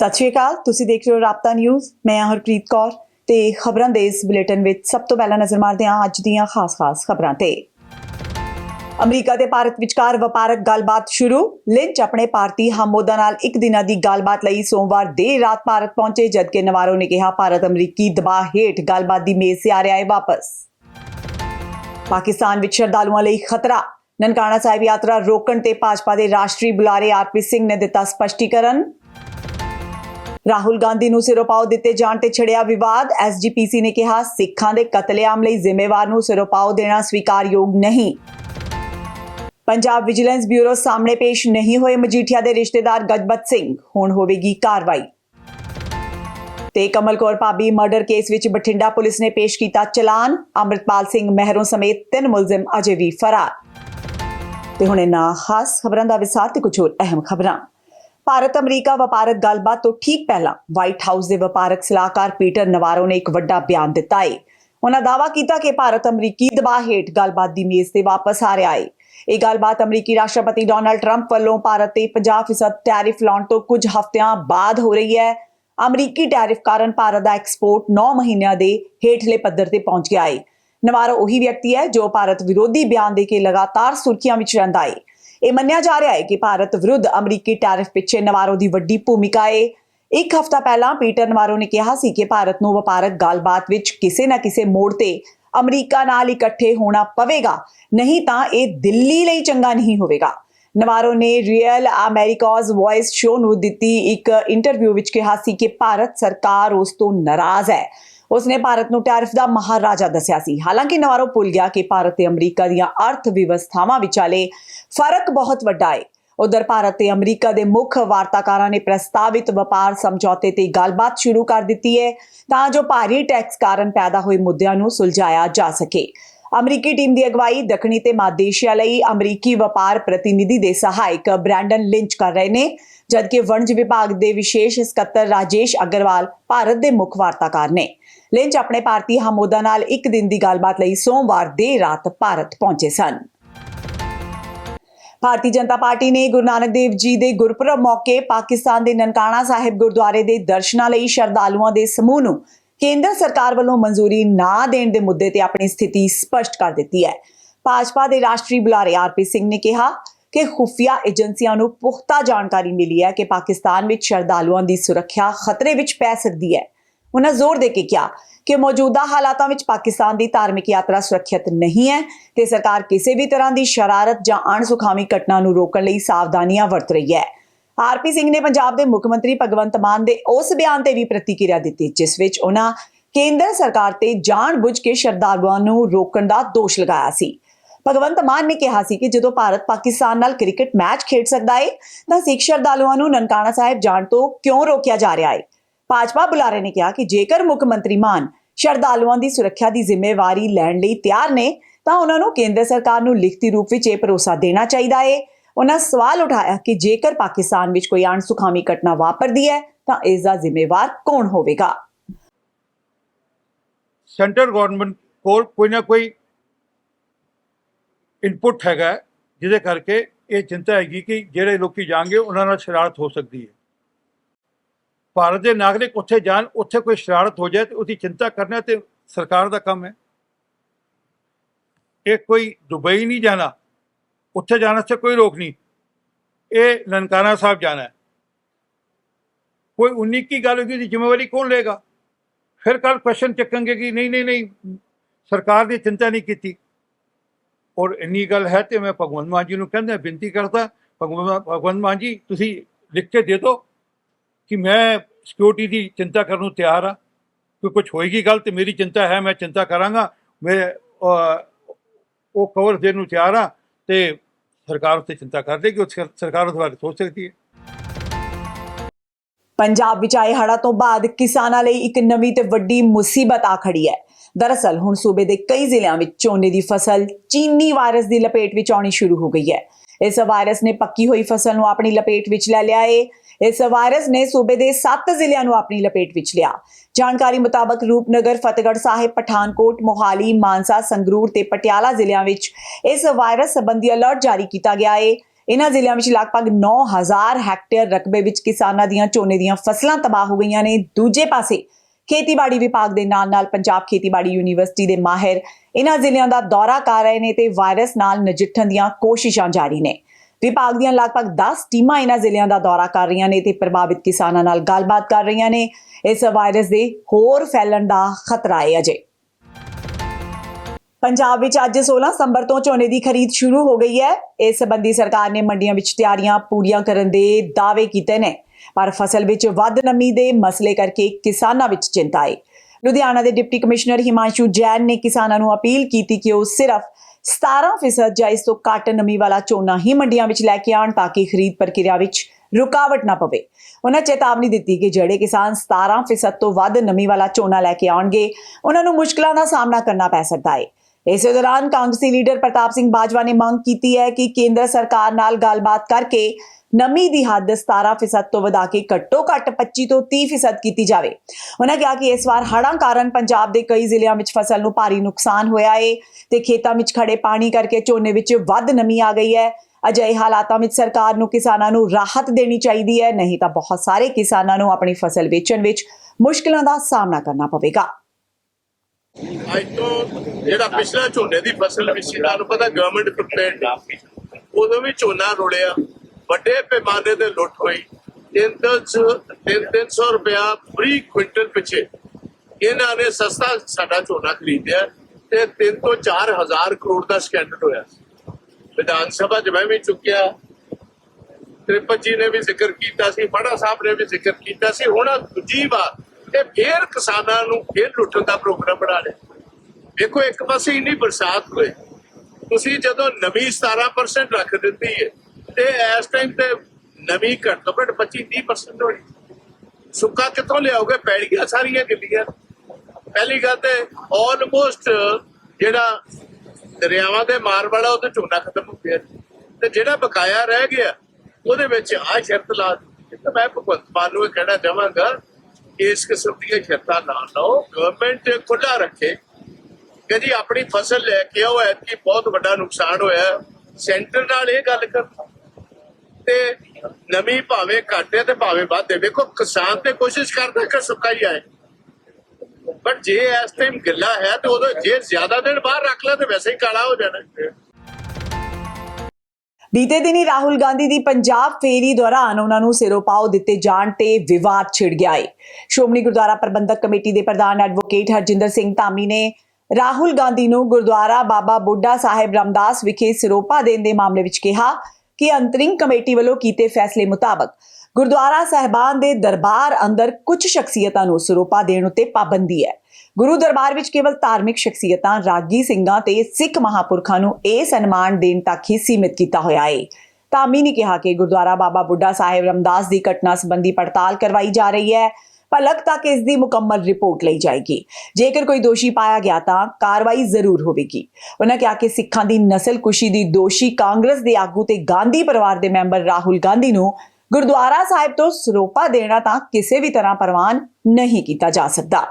ਸਤਿ ਸ਼੍ਰੀ ਅਕਾਲ, ਤੁਸੀਂ ਦੇਖ ਰਹੇ ਹੋ ਰਾਪਤਾ ਨਿਊਜ਼ ਮੈਂ ਹਰਪ੍ਰੀਤ ਕੌਰ ਤੇ ਖਬਰਾਂ ਦੇ ਇਸ ਬੁਲੇਟਿਨ ਵਿੱਚ ਸਭ ਤੋਂ ਪਹਿਲਾਂ ਨਜ਼ਰ ਮਾਰਦੇ ਹਾਂ ਅੱਜ ਦੀਆਂ ਖਾਸ-ਖਾਸ ਖਬਰਾਂ ਤੇ। ਅਮਰੀਕਾ ਤੇ ਭਾਰਤ ਵਿਚਕਾਰ ਵਪਾਰਕ ਗੱਲਬਾਤ ਸ਼ੁਰੂ, ਲਿੰਚ ਆਪਣੇ ਭਾਰਤੀ ਹਮੋਦਾ ਨਾਲ ਇੱਕ ਦਿਨਾਂ ਦੀ ਗੱਲਬਾਤ ਲਈ ਸੋਮਵਾਰ ਦੇਰ ਰਾਤ ਭਾਰਤ ਪਹੁੰਚੇ, ਜਦਕਿ ਨਵਾਰੋ ਨੇ ਕਿਹਾ ਭਾਰਤ ਅਮਰੀਕੀ ਦਬਾਅ ਹੇਠ ਗੱਲਬਾਤ ਦੀ ਮੇਜ਼ ਤੇ ਆ ਰਿਹਾ ਹੈ ਵਾਪਸ। ਪਾਕਿਸਤਾਨ ਵਿੱਚ ਸ਼ਰਧਾਲੂਆਂ ਲਈ ਖਤਰਾ, ਨਨਕਾਣਾ ਸਾਹਿਬ ਯਾਤਰਾ ਰੋਕਣ ਤੇ ਭਾਜਪਾ ਦੇ ਰਾਸ਼ਟਰੀ ਬੁਲਾਰੇ ਆਰਪੀ ਸਿੰਘ ਨੇ ਦਿੱਤਾ ਸਪਸ਼ਟੀਕਰਨ। ਰਾਹੁਲ ਗਾਂਧੀ ਨੂੰ ਸਿਰੋਪਾਓ ਦਿੱਤੇ ਜਾਣ ਤੇ ਛੜਿਆ ਵਿਵਾਦ। ਐਸਜੀਪੀਸੀ ਨੇ ਕਿਹਾ, ਸਿੱਖਾਂ ਦੇ ਕਤਲੇਆਮ ਲਈ ਜ਼ਿੰਮੇਵਾਰ ਨੂੰ ਸਿਰੋਪਾਓ ਦੇਣਾ ਸਵੀਕਾਰਯੋਗ ਨਹੀਂ। ਪੰਜਾਬ ਵਿਜੀਲੈਂਸ ਬਿਊਰੋ ਸਾਹਮਣੇ ਪੇਸ਼ ਨਹੀਂ ਹੋਏ ਮਜੀਠੀਆ ਦੇ ਰਿਸ਼ਤੇਦਾਰ ਗਜਬਤ ਸਿੰਘ। ਹੁਣ ਹੋਵੇਗੀ ਕਾਰਵਾਈ। ਤੇ ਕਮਲ ਕੌਰ ਭਾਬੀ ਮਰਡਰ ਕੇਸ ਵਿੱਚ ਬਠਿੰਡਾ ਪੁਲਿਸ ਨੇ ਪੇਸ਼ ਕੀਤਾ ਚਲਾਨ। ਅੰਮ੍ਰਿਤਪਾਲ ਸਿੰਘ ਮਹਿਰੋਂ ਸਮੇਤ ਤਿੰਨ ਮੁਲਜ਼ਮ ਅਜੇ ਵੀ ਫਰਾਰ। ਤੇ ਹੁਣ ਇਹਨਾਂ ਖਾਸ ਖਬਰਾਂ ਦਾ ਵਿਸਾਰ ਤੇ ਕੁਝ ਹੋਰ ਅਹਿਮ ਖਬਰਾਂ। ਭਾਰਤ ਅਮਰੀਕਾ ਵਪਾਰਕ ਗੱਲਬਾਤ ਤੋਂ ਠੀਕ ਪਹਿਲਾਂ ਵਾਈਟ ਹਾਊਸ ਦੇ ਵਪਾਰਕ ਸਲਾਹਕਾਰ ਪੀਟਰ ਨਵਾਰੋ ਨੇ ਇੱਕ ਵੱਡਾ ਬਿਆਨ ਦਿੱਤਾ ਹੈ ਉਹਨਾਂ ਦਾਅਵਾ ਕੀਤਾ ਕਿ ਭਾਰਤ ਅਮਰੀਕੀ ਦਬਾਅ ਹੇਠ ਗੱਲਬਾਤ ਦੀ ਮੇਜ਼ ਤੇ ਵਾਪਸ ਆ ਰਿਹਾ ਹੈ ਇਹ ਗੱਲਬਾਤ ਅਮਰੀਕੀ ਰਾਸ਼ਟਰਪਤੀ ਡੋਨਲਡ ਟਰੰਪ ਵੱਲੋਂ ਭਾਰਤ ਤੇ 50% ਟੈਰਿਫ ਲਾਉਣ ਤੋਂ ਕੁਝ ਹਫ਼ਤਿਆਂ ਬਾਅਦ ਹੋ ਰਹੀ ਹੈ। ਅਮਰੀਕੀ ਟੈਰਿਫ ਕਾਰਨ ਭਾਰਤ ਦਾ ਐਕਸਪੋਰਟ 9 ਮਹੀਨਿਆਂ ਦੇ ਹੇਠਲੇ ਪੱਧਰ ਤੇ ਪਹੁੰਚ ਗਿਆ ਹੈ ਨਵਾਰੋ ਉਹੀ ਵਿਅਕਤੀ ਹੈ ਜੋ ਭਾਰਤ ਵਿਰੋਧੀ ਬਿਆਨ ਦੇ ਕੇ ਲਗਾਤਾਰ ਸੁਰਖੀਆਂ ਵਿੱਚ ਰਹਿੰਦਾ ਹੈ ਇਹ ਮੰਨਿਆ ਜਾ ਰਿਹਾ ਹੈ ਕਿ ਭਾਰਤ ਵਿਰੁੱਧ ਅਮਰੀਕੀ ਟੈਰਿਫ ਪਿੱਛੇ ਨਵਾਰੋ ਦੀ ਵੱਡੀ ਭੂਮਿਕਾ ਹੈ ਇੱਕ ਹਫ਼ਤਾ ਪਹਿਲਾਂ ਪੀਟਰ ਨਵਾਰੋ ਨੇ ਕਿਹਾ ਸੀ ਕਿ ਭਾਰਤ ਨੂੰ ਵਪਾਰਕ ਗੱਲਬਾਤ ਵਿੱਚ ਕਿਸੇ ਨਾ ਕਿਸੇ ਮੋੜ ਤੇ ਅਮਰੀਕਾ ਨਾਲ ਇਕੱਠੇ ਹੋਣਾ ਪਵੇਗਾ। ਨਹੀਂ ਤਾਂ ਇਹ ਦਿੱਲੀ ਲਈ ਚੰਗਾ ਨਹੀਂ ਹੋਵੇਗਾ। ਨਵਾਰੋ ਨੇ ਰੀਅਲ ਅਮਰੀਕਾਜ਼ ਵੌਇਸ ਸ਼ੋ ਨੂੰ ਦਿੱਤੀ ਇੱਕ ਇੰਟਰਵਿਊ ਵਿੱਚ ਕਿਹਾ ਸੀ ਕਿ ਭਾਰਤ ਸਰਕਾਰ ਉਸ ਤੋਂ ਨਾਰਾਜ਼ ਹੈ। ਉਸਨੇ ਭਾਰਤ ਨੂੰ ਟੈਰਿਫ ਦਾ ਮਹਾਰਾਜਾ ਦੱਸਿਆ ਸੀ। ਹਾਲਾਂਕਿ ਨਵਾਰੋ ਭੁੱਲ ਗਿਆ ਕਿ ਭਾਰਤ ਤੇ ਅਮਰੀਕਾ ਦੀਆਂ ਅਰਥ ਵਿਵਸਥਾਵਾਂ ਵਿਚਾਲੇ ਫ਼ਰਕ ਬਹੁਤ ਵੱਡਾ ਹੈ ਉਧਰ ਭਾਰਤ ਤੇ ਅਮਰੀਕਾ ਦੇ ਮੁੱਖ ਵਾਰਤਾਕਾਰਾਂ ਨੇ ਪ੍ਰਸਤਾਵਿਤ ਵਪਾਰ ਸਮਝੌਤੇ ਤੇ ਗੱਲਬਾਤ ਸ਼ੁਰੂ ਕਰ ਦਿੱਤੀ ਹੈ ਤਾਂ ਜੋ ਭਾਰੀ ਟੈਕਸ ਕਾਰਨ ਪੈਦਾ ਹੋਏ ਮੁੱਦਿਆਂ ਨੂੰ ਸੁਲਝਾਇਆ ਜਾ ਸਕੇ। ਅਮਰੀਕੀ ਟੀਮ ਦੀ ਅਗਵਾਈ ਦੱਖਣੀ ਤੇ ਮੱਧ ਏਸ਼ੀਆ ਲਈ ਅਮਰੀਕੀ ਵਪਾਰ ਪ੍ਰਤੀਨਿਧੀ ਦੇ ਸਹਾਇਕ ਬ੍ਰੈਂਡਨ ਲਿੰਚ ਕਰ ਰਹੇ ਨੇ, ਜਦਕਿ ਵਣਜ ਵਿਭਾਗ ਦੇ ਵਿਸ਼ੇਸ਼ ਸਕੱਤਰ ਰਾਜੇਸ਼ ਅਗਰਵਾਲ ਭਾਰਤ ਦੇ ਮੁੱਖ ਵਾਰਤਾਕਾਰ ਨੇ। ਲਿੰਚ ਆਪਣੇ ਭਾਰਤੀ ਹਮੋਦਾ ਨਾਲ ਇੱਕ ਦਿਨ ਦੀ ਗੱਲਬਾਤ ਲਈ ਸੋਮਵਾਰ ਦੇਰ ਰਾਤ ਭਾਰਤ ਪਹੁੰਚੇ ਸਨ। ਭਾਰਤੀ ਜਨਤਾ ਪਾਰਟੀ ਨੇ ਗੁਰੂ ਨਾਨਕ ਦੇਵ ਜੀ ਦੇ ਗੁਰਪੁਰਬ ਮੌਕੇ ਪਾਕਿਸਤਾਨ ਦੇ ਨਨਕਾਣਾ ਸਾਹਿਬ ਗੁਰਦੁਆਰੇ ਦੇ ਦਰਸ਼ਨਾਂ ਲਈ ਸ਼ਰਧਾਲੂਆਂ ਦੇ ਸਮੂਹ ਨੂੰ ਕੇਂਦਰ ਸਰਕਾਰ ਵੱਲੋਂ ਮਨਜ਼ੂਰੀ ਨਾ ਦੇਣ ਦੇ ਮੁੱਦੇ ਤੇ ਆਪਣੀ ਸਥਿਤੀ ਸਪਸ਼ਟ ਕਰ ਦਿੱਤੀ ਹੈ। ਭਾਜਪਾ ਦੇ ਰਾਸ਼ਟਰੀ ਬੁਲਾਰੇ ਆਰਪੀ ਸਿੰਘ ਨੇ ਕਿਹਾ ਕਿ ਖੁਫੀਆ ਏਜੰਸੀਆਂ ਨੂੰ ਪੁਖਤਾ ਜਾਣਕਾਰੀ ਮਿਲੀ ਹੈ ਕਿ ਪਾਕਿਸਤਾਨ ਵਿੱਚ ਸ਼ਰਧਾਲੂਆਂ ਦੀ ਸੁਰੱਖਿਆ ਖਤਰੇ ਵਿੱਚ ਪੈ ਸਕਦੀ ਹੈ। ਉਹਨਾਂ ਜ਼ੋਰ ਦੇ ਕੇ ਕਿਹਾ ਕਿ ਮੌਜੂਦਾ ਹਾਲਾਤਾਂ ਵਿੱਚ ਪਾਕਿਸਤਾਨ ਦੀ ਧਾਰਮਿਕ ਯਾਤਰਾ ਸੁਰੱਖਿਅਤ ਨਹੀਂ ਹੈ ਤੇ ਸਰਕਾਰ ਕਿਸੇ ਵੀ ਤਰ੍ਹਾਂ ਦੀ ਸ਼ਰਾਰਤ ਜਾਂ ਅਣਸੁਖਾਵੀ ਘਟਨਾ ਨੂੰ ਰੋਕਣ ਲਈ ਸਾਵਧਾਨੀਆਂ ਵਰਤ ਰਹੀ ਹੈ। ਆਰਪੀ ਸਿੰਘ ਨੇ ਪੰਜਾਬ ਦੇ ਮੁੱਖ ਮੰਤਰੀ ਭਗਵੰਤ ਮਾਨ ਦੇ ਉਸ ਬਿਆਨ ਤੇ ਵੀ ਪ੍ਰਤੀਕਿਰਿਆ ਦਿੱਤੀ, ਜਿਸ ਵਿੱਚ ਉਹਨਾਂ ਕੇਂਦਰ ਸਰਕਾਰ ਤੇ ਜਾਣਬੁੱਝ ਕੇ ਸ਼ਰਧਾਲੂਆਂ ਨੂੰ ਰੋਕਣ ਦਾ ਦੋਸ਼ ਲਗਾਇਆ ਸੀ। ਭਗਵੰਤ ਮਾਨ ਨੇ ਕਿਹਾ ਸੀ ਕਿ ਜਦੋਂ ਭਾਰਤ ਪਾਕਿਸਤਾਨ ਨਾਲ ਕ੍ਰਿਕਟ ਮੈਚ ਖੇਡ ਸਕਦਾ ਹੈ ਤਾਂ ਸਿੱਖ ਸ਼ਰਧਾਲੂਆਂ ਨੂੰ ਨਨਕਾਣਾ ਸਾਹਿਬ ਜਾਣ ਤੋਂ ਕਿਉਂ ਰੋਕਿਆ ਜਾ ਰਿਹਾ ਹੈ ਭਾਜਪਾ ਬੁਲਾਰੇ ਨੇ ਕਿਹਾ ਕਿ ਜੇਕਰ ਮੁੱਖ ਮੰਤਰੀ ਮਾਨ ਸ਼ਰਧਾਲੂਆਂ ਦੀ ਸੁਰੱਖਿਆ ਦੀ ਜ਼ਿੰਮੇਵਾਰੀ ਲੈਣ ਲਈ ਤਿਆਰ ਨੇ, ਤਾਂ ਉਹਨਾਂ ਨੂੰ ਕੇਂਦਰ ਸਰਕਾਰ ਨੂੰ ਲਿਖਤੀ ਰੂਪ ਵਿੱਚ ਇਹ ਭਰੋਸਾ ਦੇਣਾ ਚਾਹੀਦਾ ਹੈ ਉਹਨਾਂ ਸਵਾਲ ਉਠਾਇਆ ਕਿ ਜੇਕਰ ਪਾਕਿਸਤਾਨ ਵਿੱਚ ਕੋਈ ਅਣਸੁਖਾਵੀ ਘਟਨਾ ਵਾਪਰਦੀ ਹੈ, ਤਾਂ ਇਸ ਦਾ ਜ਼ਿੰਮੇਵਾਰ ਕੌਣ ਹੋਵੇਗਾ? ਸੈਂਟਰ ਗਵਰਨਮੈਂਟ ਕੋਲ ਕੋਈ ਨਾ ਕੋਈ ਇਨਪੁਟ ਹੈਗਾ ਜਿਹਦੇ ਕਰਕੇ ਇਹ ਚਿੰਤਾ ਹੈਗੀ ਕਿ ਜਿਹੜੇ ਲੋਕੀ ਜਾਣਗੇ, ਉਹਨਾਂ ਨਾਲ ਸ਼ਰਾਰਤ ਹੋ ਸਕਦੀ ਹੈ। ਭਾਰਤ ਦੇ ਨਾਗਰਿਕ ਉੱਥੇ ਜਾਣ, ਉੱਥੇ ਕੋਈ ਸ਼ਰਾਰਤ ਹੋ ਜਾਏ ਤੇ ਉਹਦੀ ਚਿੰਤਾ ਕਰਨਾ ਤੇ ਸਰਕਾਰ ਦਾ ਕੰਮ ਹੈ। ਇਹ ਕੋਈ ਦੁਬਈ ਨਹੀਂ ਜਾਣਾ, ਉੱਥੇ ਜਾਣ ਸੇ ਕੋਈ ਰੋਕ ਨਹੀਂ। ਇਹ ਨਨਕਾਣਾ ਸਾਹਿਬ ਜਾਣਾ ਹੈ। ਕੋਈ 19 ਕੀ ਗੱਲ ਹੋਗੀ ਉਹਦੀ ਜ਼ਿੰਮੇਵਾਰੀ ਕੌਣ ਲਏਗਾ? ਫਿਰ ਕੱਲ ਕੁਐਸਚਨ ਚੱਕਾਂਗੇ ਕਿ ਨਹੀਂ ਨਹੀਂ ਨਹੀਂ, ਸਰਕਾਰ ਦੀ ਚਿੰਤਾ ਨਹੀਂ ਕੀਤੀ। ਔਰ ਇੰਨੀ ਗੱਲ ਹੈ ਤੇ ਮੈਂ ਭਗਵੰਤ ਮਾਨ ਜੀ ਨੂੰ ਕਹਿੰਦਾ, ਬੇਨਤੀ ਕਰਦਾ, ਭਗਵੰਤ ਭਗਵੰਤ ਮਾਨ ਜੀ, ਤੁਸੀਂ ਲਿਖ ਕੇ ਦੇ ਦਿਓ। ਕਿ ਮੈਂ ਸਿਕਿਉਰਿਟੀ ਦੀ ਚਿੰਤਾ ਕਰਨ ਨੂੰ ਤਿਆਰ ਆ ਕੋਈ ਕੁਝ ਹੋਏਗੀ ਗੱਲ ਤੇ ਮੇਰੀ ਚਿੰਤਾ ਹੈ, ਮੈਂ ਚਿੰਤਾ ਕਰਾਂਗਾ। ਮੈਂ ਉਹ ਕਵਰ ਦੇਣ ਨੂੰ ਤਿਆਰ ਆ ਤੇ ਸਰਕਾਰ ਉੱਤੇ ਚਿੰਤਾ ਕਰ ਦੇਗੀ ਉਹ ਸਰਕਾਰ ਉਸ ਬਾਰੇ ਸੋਚ ਸਕਦੀ ਹੈ। ਪੰਜਾਬ ਵਿੱਚ ਆਏ ਹੜ੍ਹਾਂ ਤੋਂ ਬਾਅਦ ਕਿਸਾਨਾਂ ਲਈ ਇੱਕ ਨਵੀਂ ਤੇ ਵੱਡੀ ਮੁਸੀਬਤ ਆ ਖੜੀ ਹੈ। ਦਰਅਸਲ, ਹੁਣ ਸੂਬੇ ਦੇ ਕਈ ਜ਼ਿਲ੍ਹਿਆਂ ਵਿੱਚ ਝੋਨੇ ਦੀ ਫਸਲ ਚੀਨੀ ਵਾਇਰਸ ਦੀ ਲਪੇਟ ਵਿੱਚ ਆਉਣੀ ਸ਼ੁਰੂ ਹੋ ਗਈ ਹੈ। ਇਸ ਵਾਇਰਸ ਨੇ ਪੱਕੀ ਹੋਈ ਫਸਲ ਨੂੰ ਆਪਣੀ ਲਪੇਟ ਵਿੱਚ ਲੈ ਲਿਆ ਏ। ਇਸ ਵਾਇਰਸ ਨੇ ਸੂਬੇ ਦੇ 7 ਜ਼ਿਲ੍ਹਿਆਂ ਨੂੰ ਆਪਣੀ ਲਪੇਟ ਵਿੱਚ ਲਿਆ। ਜਾਣਕਾਰੀ ਮੁਤਾਬਕ ਰੂਪਨਗਰ, ਫਤਿਹਗੜ੍ਹ ਸਾਹਿਬ, ਪਠਾਨਕੋਟ, ਮੋਹਾਲੀ, ਮਾਨਸਾ, ਸੰਗਰੂਰ ਤੇ ਪਟਿਆਲਾ ਜ਼ਿਲ੍ਹਿਆਂ ਵਿੱਚ ਇਸ ਵਾਇਰਸ ਸੰਬੰਧੀ ਅਲਰਟ ਜਾਰੀ ਕੀਤਾ ਗਿਆ ਹੈ ਇਹਨਾਂ ਜ਼ਿਲ੍ਹਿਆਂ ਵਿੱਚ ਲਗਭਗ 9000 ਹੈਕਟੇਅਰ ਰਕਬੇ ਵਿੱਚ ਕਿਸਾਨਾਂ ਦੀਆਂ ਝੋਨੇ ਦੀਆਂ ਫਸਲਾਂ ਤਬਾਹ ਹੋ ਗਈਆਂ ਨੇ। ਦੂਜੇ ਪਾਸੇ ਖੇਤੀਬਾੜੀ ਵਿਭਾਗ ਦੇ ਨਾਲ-ਨਾਲ ਪੰਜਾਬ ਖੇਤੀਬਾੜੀ ਯੂਨੀਵਰਸਿਟੀ ਦੇ ਮਾਹਿਰ ਇਹਨਾਂ ਜ਼ਿਲ੍ਹਿਆਂ ਦਾ ਦੌਰਾ ਕਰ ਰਹੇ ਨੇ ਤੇ ਵਾਇਰਸ ਨਾਲ ਨਜਿੱਠਣ ਦੀਆਂ ਕੋਸ਼ਿਸ਼ਾਂ ਜਾਰੀ ਨੇ। ਵਿਭਾਗ ਦੀਆਂ ਲਗਭਗ 10 ਟੀਮਾਂ ਇਹਨਾਂ ਜ਼ਿਲ੍ਹਿਆਂ ਦਾ ਦੌਰਾ ਕਰ ਰਹੀਆਂ ਨੇ ਤੇ ਪ੍ਰਭਾਵਿਤ ਕਿਸਾਨਾਂ ਨਾਲ ਗੱਲਬਾਤ ਕਰ ਰਹੀਆਂ ਨੇ। ਇਸ ਵਾਇਰਸ ਦੇ ਹੋਰ ਫੈਲਣ ਦਾ ਖਤਰਾ ਹੈ ਅਜੇ। ਪੰਜਾਬ ਵਿੱਚ ਅੱਜ 16 ਸਤੰਬਰ ਤੋਂ ਝੋਨੇ ਦੀ ਖਰੀਦ ਸ਼ੁਰੂ ਹੋ ਗਈ ਹੈ। ਇਸ ਸੰਬੰਧੀ ਸਰਕਾਰ ਨੇ ਮੰਡੀਆਂ ਵਿੱਚ ਤਿਆਰੀਆਂ ਪੂਰੀਆਂ ਕਰਨ ਦੇ ਦਾਅਵੇ ਕੀਤੇ ਨੇ। ਪਰ ਫਸਲ ਵਿੱਚ ਵੱਧ ਨਮੀ ਦੇ ਮਸਲੇ ਕਰਕੇ ਕਿਸਾਨਾਂ ਵਿੱਚ ਚਿੰਤਾ ਹੈ। ਲੁਧਿਆਣਾ ਦੇ ਡਿਪਟੀ ਕਮਿਸ਼ਨਰ ਹਿਮਾਂਸ਼ੂ ਜੈਨ ਨੇ ਕਿਸਾਨਾਂ ਨੂੰ ਅਪੀਲ ਕੀਤੀ ਕਿ ਉਹ ਸਿਰਫ 17% ਜਾਂ ਇਸ ਤੋਂ ਘੱਟ ਨਮੀ ਵਾਲਾ ਝੋਨਾ ਹੀ ਮੰਡੀਆਂ ਵਿੱਚ ਲੈ ਕੇ ਆਉਣ ਤਾਂ ਕਿ ਖਰੀਦ ਪ੍ਰਕਿਰਿਆ ਵਿੱਚ ਰੁਕਾਵਟ ਨਾ ਪਵੇ। ਉਹਨਾਂ ਚੇਤਾਵਨੀ ਦਿੱਤੀ ਕਿ ਜਿਹੜੇ ਕਿਸਾਨ 17% ਤੋਂ ਵੱਧ ਨਮੀ ਵਾਲਾ ਝੋਨਾ ਲੈ ਕੇ ਆਉਣਗੇ, ਉਹਨਾਂ ਨੂੰ ਮੁਸ਼ਕਲਾਂ ਦਾ ਸਾਹਮਣਾ ਕਰਨਾ ਪੈ ਸਕਦਾ ਹੈ ਇਸੇ ਦੌਰਾਨ ਕਾਂਗਰਸੀ ਲੀਡਰ ਪ੍ਰਤਾਪ ਸਿੰਘ ਬਾਜਵਾ ਨੇ ਮੰਗ ਕੀਤੀ ਹੈ ਕਿ ਕੇਂਦਰ ਸਰਕਾਰ ਨਾਲ ਗੱਲਬਾਤ ਕਰਕੇ ਨਮੀ ਦੀ ਹੱਦ 17% ਤੋਂ ਵਧਾ ਕੇ ਘੱਟੋ ਘੱਟ 25 ਤੋਂ 30% ਕੀਤੀ ਜਾਵੇ। ਉਹਨਾਂ ਕਿਹਾ ਕਿ ਇਸ ਵਾਰ ਹੜ੍ਹਾਂ ਕਾਰਨ ਪੰਜਾਬ ਦੇ ਕਈ ਜ਼ਿਲ੍ਹਿਆਂ ਵਿੱਚ ਫਸਲ ਨੂੰ ਭਾਰੀ ਨੁਕਸਾਨ ਹੋਇਆ ਹੈ ਤੇ ਖੇਤਾਂ ਵਿੱਚ ਖੜੇ ਪਾਣੀ ਕਰਕੇ ਝੋਨੇ ਵਿੱਚ ਵੱਧ ਨਮੀ ਆ ਗਈ ਹੈ। ਅਜਿਹੇ ਹਾਲਾਤਾਂ ਵਿੱਚ ਸਰਕਾਰ ਨੂੰ ਕਿਸਾਨਾਂ ਨੂੰ ਰਾਹਤ ਦੇਣੀ ਚਾਹੀਦੀ ਹੈ, ਨਹੀਂ ਤਾਂ ਬਹੁਤ ਸਾਰੇ ਕਿਸਾਨਾਂ ਨੂੰ ਆਪਣੀ ਫਸਲ ਵੇਚਣ ਵਿੱਚ ਮੁਸ਼ਕਲਾਂ ਦਾ ਸਾਹਮਣਾ ਕਰਨਾ ਪਵੇਗਾ। ਅੱਜ ਤੋਂ ਜਿਹੜਾ ਪਿਛਲਾ ਝੋਨੇ ਦੀ ਫਸਲ ਵੀ ਤੁਹਾਨੂੰ ਪਤਾ ਗਵਰਨਮੈਂਟ ਪ੍ਰੀਪੇਅਰਡ ਉਦੋਂ ਵੀ ਝੋਨਾ ਰੋੜਿਆ। ਵੱਡੇ ਪੈਮਾਨੇ ਤੇ ਲੁੱਟ ਹੋਈ। ਤਿੰਨ ਤਿੰਨ ਤਿੰਨ ਤਿੰਨ ਸੌ ਰੁਪਇਆ ਫ੍ਰੀ ਕੁਇੰਟਲ ਪਿੱਛੇ। ਇਹਨਾਂ ਨੇ ਸਸਤਾ ਸਾਡਾ ਝੋਨਾ ਖਰੀਦਿਆ ਤੇ 3 ਤੋਂ 4000 ਕਰੋੜ ਦਾ ਸਕੈਂਡਲ ਹੋਇਆ। ਵਿਧਾਨ ਸਭਾ 'ਚ ਵੀ ਚੁੱਕਿਆ। ਤ੍ਰਿਪਤ ਜੀ ਨੇ ਵੀ ਜ਼ਿਕਰ ਕੀਤਾ ਸੀ ਬੜਾ ਸਾਹਿਬ ਨੇ ਵੀ ਜ਼ਿਕਰ ਕੀਤਾ ਸੀ। ਹੁਣ ਦੂਜੀ ਵਾਰ ਤੇ ਫੇਰ ਕਿਸਾਨਾਂ ਨੂੰ ਫੇਰ ਲੁੱਟਣ ਦਾ ਪ੍ਰੋਗਰਾਮ ਬਣਾ ਲਿਆ। ਦੇਖੋ, ਇੱਕ ਪਾਸੇ ਇੰਨੀ ਬਰਸਾਤ ਹੋਈ ਤੁਸੀਂ ਜਦੋਂ ਨਵੀਂ 17% ਰੱਖ ਦਿੱਤੀ ਹੈ ਤੇ ਇਸ ਟਾਈਮ ਤੇ ਨਵੀਂ ਘੱਟ ਤੋਂ ਘੱਟ 25 30% ਹੋਣੀ ਸੁੱਕਾ ਕਿੱਥੋਂ ਲਿਆਓਗੇ? ਪੈੜੀਆਂ ਸਾਰੀਆਂ ਗਿੱਲੀਆਂ ਪਹਿਲੀ ਗੱਲ ਤੇ ਆਲਮੋਸਟ ਜਿਹੜਾ ਦਰਿਆਵਾਂ ਦੇ ਮਾਰ ਵਾਲਾ ਉਹ ਤੇ ਝੋਨਾ ਖਤਮ ਹੋ ਗਿਆ। ਤੇ ਜਿਹੜਾ ਬਕਾਇਆ ਰਹਿ ਗਿਆ, ਉਹਦੇ ਵਿੱਚ ਆ ਸ਼ਰਤ ਲਾ ਦਿੱਤੀ। ਮੈਂ ਭਗਵੰਤ ਮਾਨ ਨੂੰ ਇਹ ਕਹਿਣਾ ਚਾਹਾਂਗਾ ਕਿ ਇਸ ਕਿਸਮ ਦੀਆਂ ਸ਼ਰਤਾਂ ਨਾ ਲਾਓ। ਗਵਰਨਮੈਂਟ ਖੁੱਲਾ ਰੱਖੇ। ਕਿ ਜੀ ਆਪਣੀ ਫਸਲ ਲੈ ਕੇ ਆਓ, ਐਤਕੀ ਬਹੁਤ ਵੱਡਾ ਨੁਕਸਾਨ ਹੋਇਆ। ਸੈਂਟਰ ਨਾਲ ਇਹ ਗੱਲ ਕਰਨਾ। ਤੇ ਨਵੀਂ ਭਾਵੇਂ ਘੱਟ ਤੇ ਭਾਵੇਂ ਵੱਧ ਵੇਖੋ, ਕਿਸਾਨ ਤੇ ਕੋਸ਼ਿਸ਼ ਕਰਦਾ ਕਿ ਸੁੱਕਾ ਆਏ। ਬਟ ਜੇ ਇਸ ਟਾਈਮ ਗਿੱਲਾ ਹੈ ਤੇ ਉਦੋਂ ਜੇ ਜ਼ਿਆਦਾ ਦਿਨ ਬਾਹਰ ਰੱਖ ਲਿਆ ਤੇ ਵੈਸੇ ਹੀ ਕਾਲਾ ਹੋ ਜਾਣਾ। ਬੀਤੇ ਦਿਨੀ ਰਾਹੁਲ ਗਾਂਧੀ ਦੀ ਪੰਜਾਬ ਫੇਰੀ ਦੌਰਾਨ ਉਹਨਾਂ ਨੂੰ ਸਿਰੋਪਾਓ ਦਿੱਤੇ ਜਾਣ ਤੇ ਵਿਵਾਦ ਛਿੜ ਗਿਆ ਹੈ ਸ਼੍ਰੋਮਣੀ ਗੁਰਦੁਆਰਾ ਪ੍ਰਬੰਧਕ ਕਮੇਟੀ ਦੇ ਪ੍ਰਧਾਨ ਐਡਵੋਕੇਟ ਹਰਜਿੰਦਰ ਸਿੰਘ ਧਾਮੀ ਨੇ ਰਾਹੁਲ ਗਾਂਧੀ ਨੂੰ ਗੁਰਦੁਆਰਾ ਬਾਬਾ ਬੁੱਢਾ ਸਾਹਿਬ ਰਾਮਦਾਸ ਵਿਖੇ ਸਿਰੋਪਾ ਦੇਣ ਦੇ ਮਾਮਲੇ ਵਿੱਚ ਕਿਹਾ ਕਿ ਅੰਤਰਿੰਗ ਕਮੇਟੀ ਵੱਲੋਂ ਕੀਤੇ ਫੈਸਲੇ ਮੁਤਾਬਕ ਗੁਰਦੁਆਰਾ ਸਹਿਬਾਨ ਦੇ ਦਰਬਾਰ ਅੰਦਰ ਕੁਝ ਸ਼ਖਸੀਅਤਾਂ ਨੂੰ ਸਰੋਪਾ ਦੇਣ ਉੱਤੇ ਪਾਬੰਦੀ ਹੈ। ਗੁਰੂ ਦਰਬਾਰ ਵਿੱਚ ਕੇਵਲ ਧਾਰਮਿਕ ਸ਼ਖਸੀਅਤਾਂ, ਰਾਗੀ ਸਿੰਘਾਂ ਤੇ ਸਿੱਖ ਮਹਾਪੁਰਖਾਂ ਨੂੰ ਇਹ ਸਨਮਾਨ ਦੇਣ ਤੱਕ ਹੀ ਸੀਮਿਤ ਕੀਤਾ ਹੋਇਆ ਹੈ ਧਾਮੀ ਨੇ ਕਿਹਾ ਕਿ ਗੁਰਦੁਆਰਾ ਬਾਬਾ ਬੁੱਢਾ ਸਾਹਿਬ ਰਮਦਾਸ ਦੀ ਘਟਨਾ ਸੰਬੰਧੀ ਪੜਤਾਲ ਕਰਵਾਈ ਜਾ ਰਹੀ ਹੈ। ਭਲਕ ਤੱਕ ਇਸ ਦੀ ਮੁਕੰਮਲ ਰਿਪੋਰਟ ਲਈ ਜਾਏਗੀ। ਜੇਕਰ ਕੋਈ ਦੋਸ਼ੀ ਪਾਇਆ ਗਿਆ ਤਾਂ ਕਾਰਵਾਈ ਜ਼ਰੂਰ ਹੋਵੇਗੀ। ਉਹਨਾਂ ਕਿਹਾ ਕਿ ਸਿੱਖਾਂ ਦੀ ਨਸਲਕੁਸ਼ੀ ਦੀ ਦੋਸ਼ੀ ਕਾਂਗਰਸ ਦੇ ਆਗੂ ਤੇ ਗਾਂਧੀ ਪਰਿਵਾਰ ਦੇ ਮੈਂਬਰ ਰਾਹੁਲ ਗਾਂਧੀ ਨੂੰ ਗੁਰਦੁਆਰਾ ਸਾਹਿਬ ਤੋਂ ਸਰੋਪਾ ਦੇਣਾ ਤਾਂ ਕਿਸੇ ਵੀ ਤਰ੍ਹਾਂ ਪ੍ਰਵਾਨ ਨਹੀਂ ਕੀਤਾ ਜਾ ਸਕਦਾ।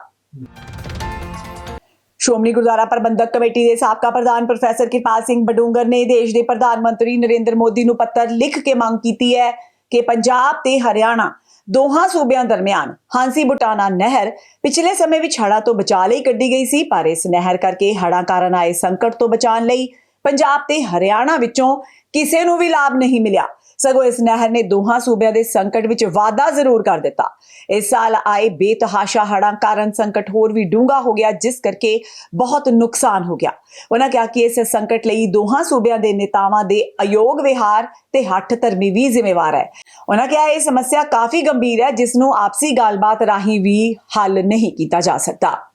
ਸ਼੍ਰੋਮਣੀ ਗੁਰਦੁਆਰਾ ਪ੍ਰਬੰਧਕ ਕਮੇਟੀ ਦੇ ਸਾਬਕਾ ਪ੍ਰਧਾਨ ਪ੍ਰੋਫੈਸਰ ਕਿਰਪਾਲ ਸਿੰਘ ਬਡੂੰਗਰ ਨੇ ਦੇਸ਼ ਦੇ ਪ੍ਰਧਾਨ ਮੰਤਰੀ ਨਰਿੰਦਰ ਮੋਦੀ ਨੂੰ ਪੱਤਰ ਲਿਖ ਕੇ ਮੰਗ ਕੀਤੀ ਹੈ ਕਿ ਪੰਜਾਬ ਤੇ ਹਰਿਆਣਾ ਦੋਹਾਂ ਸੂਬਿਆਂ ਦਰਮਿਆਨ ਹਾਂਸੀ ਬੁਟਾਨਾ ਨਹਿਰ ਪਿਛਲੇ ਸਮੇਂ ਵਿੱਚ ਹੜ੍ਹਾਂ ਤੋਂ ਬਚਾਅ ਲਈ ਕੱਢੀ ਗਈ ਸੀ, ਪਰ ਇਸ ਨਹਿਰ ਕਰਕੇ ਹੜ੍ਹਾਂ ਕਾਰਨ ਆਏ ਸੰਕਟ ਤੋਂ ਬਚਾਉਣ ਲਈ ਪੰਜਾਬ ਤੇ ਹਰਿਆਣਾ ਵਿੱਚੋਂ ਕਿਸੇ ਨੂੰ ਵੀ ਲਾਭ ਨਹੀਂ ਮਿਲਿਆ। ਸਗੋਂ ਇਸ ਨਹਿਰ ਨੇ ਦੋਹਾਂ ਸੂਬਿਆਂ ਦੇ ਸੰਕਟ ਵਿੱਚ ਵਾਧਾ ਜ਼ਰੂਰ ਕਰ ਦਿੱਤਾ। ਇਸ ਸਾਲ ਆਏ ਬੇਤਹਾਸ਼ਾ ਹੜ੍ਹਾਂ ਕਾਰਨ ਸੰਕਟ ਹੋਰ ਵੀ ਡੂੰਘਾ ਹੋ ਗਿਆ, ਜਿਸ ਕਰਕੇ ਬਹੁਤ ਨੁਕਸਾਨ ਹੋ ਗਿਆ। ਉਹਨਾਂ ਕਿਹਾ ਕਿ ਇਸ ਸੰਕਟ ਲਈ ਦੋਹਾਂ ਸੂਬਿਆਂ ਦੇ ਨੇਤਾਵਾਂ ਦੇ ਅਯੋਗ ਵਿਹਾਰ ਤੇ ਹੱਠ ਧਰਮੀ ਵੀ ਜ਼ਿੰਮੇਵਾਰ ਹੈ। ਉਹਨਾਂ ਕਿਹਾ, ਇਹ ਸਮੱਸਿਆ ਕਾਫੀ ਗੰਭੀਰ ਹੈ, ਜਿਸ ਨੂੰ ਆਪਸੀ ਗੱਲਬਾਤ ਰਾਹੀਂ ਵੀ ਹੱਲ ਨਹੀਂ ਕੀਤਾ ਜਾ ਸਕਦਾ।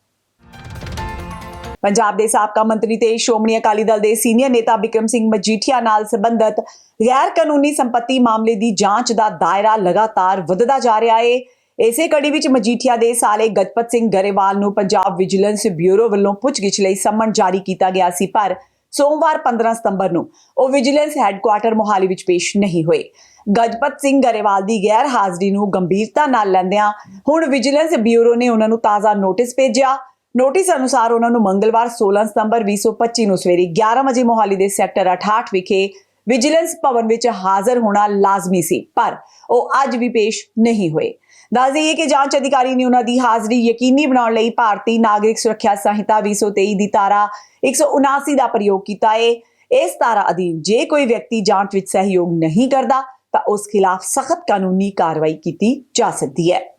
ਪੰਜਾਬ ਦੇ ਸਾਬਕਾ ਮੰਤਰੀ ਤੇ ਸ਼੍ਰੋਮਣੀ ਅਕਾਲੀ ਦਲ ਦੇ ਸੀਨੀਅਰ ਨੇਤਾ ਬਿਕਰਮ ਸਿੰਘ ਮਜੀਠੀਆ ਨਾਲ ਸੰਬੰਧਤ ਗੈਰ ਕਾਨੂੰਨੀ ਸੰਪਤੀ ਮਾਮਲੇ ਦੀ ਜਾਂਚ ਦਾ ਦਾਇਰਾ ਲਗਾਤਾਰ ਵਧਦਾ ਜਾ ਰਿਹਾ ਹੈ ਇਸੇ ਕੜੀ ਵਿੱਚ ਮਜੀਠੀਆ ਦੇ ਸਾਲੇ ਗਜਪਤ ਸਿੰਘ ਗਰੇਵਾਲ ਨੂੰ ਪੰਜਾਬ ਵਿਜੀਲੈਂਸ ਬਿਊਰੋ ਵੱਲੋਂ ਪੁੱਛਗਿੱਛ ਲਈ ਸੰਮਨ ਜਾਰੀ ਕੀਤਾ ਗਿਆ ਸੀ, ਪਰ ਸੋਮਵਾਰ 15 ਸਤੰਬਰ ਨੂੰ ਉਹ ਵਿਜੀਲੈਂਸ ਹੈੱਡਕੁਆਰਟਰ ਮੋਹਾਲੀ ਵਿੱਚ ਪੇਸ਼ ਨਹੀਂ ਹੋਏ। ਗਜਪਤ ਸਿੰਘ ਗਰੇਵਾਲ ਦੀ ਗੈਰ ਹਾਜ਼ਰੀ ਨੂੰ ਗੰਭੀਰਤਾ ਨਾਲ ਲੈਂਦਿਆਂ ਹੁਣ ਵਿਜੀਲੈਂਸ ਬਿਊਰੋ ਨੇ ਉਹਨਾਂ ਨੂੰ ਤਾਜ਼ਾ ਨੋਟਿਸ ਭੇਜਿਆ। ਨੋਟਿਸ ਅਨੁਸਾਰ ਉਹਨਾਂ ਨੂੰ ਮੰਗਲਵਾਰ 16 ਸਤੰਬਰ 2025 ਨੂੰ ਸਵੇਰੇ 11 ਵਜੇ ਮੋਹਾਲੀ ਦੇ ਸੈਕਟਰ 68 ਵਿਖੇ ਵਿਜੀਲੈਂਸ ਭਵਨ ਵਿੱਚ ਹਾਜ਼ਰ ਹੋਣਾ ਲਾਜ਼ਮੀ ਸੀ, ਪਰ ਉਹ ਅੱਜ ਵੀ ਪੇਸ਼ ਨਹੀਂ ਹੋਏ। ਦੱਸ ਦਈਏ ਕਿ ਜਾਂਚ ਅਧਿਕਾਰੀ ਨੇ ਉਹਨਾਂ ਦੀ ਹਾਜ਼ਰੀ ਯਕੀਨੀ ਬਣਾਉਣ ਲਈ ਭਾਰਤੀ ਨਾਗਰਿਕ ਸੁਰੱਖਿਆ ਸੰਹਿਤਾ 2023 ਦੀ ਧਾਰਾ 179 ਦਾ ਪ੍ਰਯੋਗ ਕੀਤਾ ਹੈ ਇਸ ਧਾਰਾ ਅਧੀਨ ਜੇ ਕੋਈ ਵਿਅਕਤੀ ਜਾਂਚ ਵਿੱਚ ਸਹਿਯੋਗ ਨਹੀਂ ਕਰਦਾ, ਤਾਂ ਉਸ ਖਿਲਾਫ ਸਖਤ ਕਾਨੂੰਨੀ ਕਾਰਵਾਈ ਕੀਤੀ ਜਾ ਸਕਦੀ ਹੈ।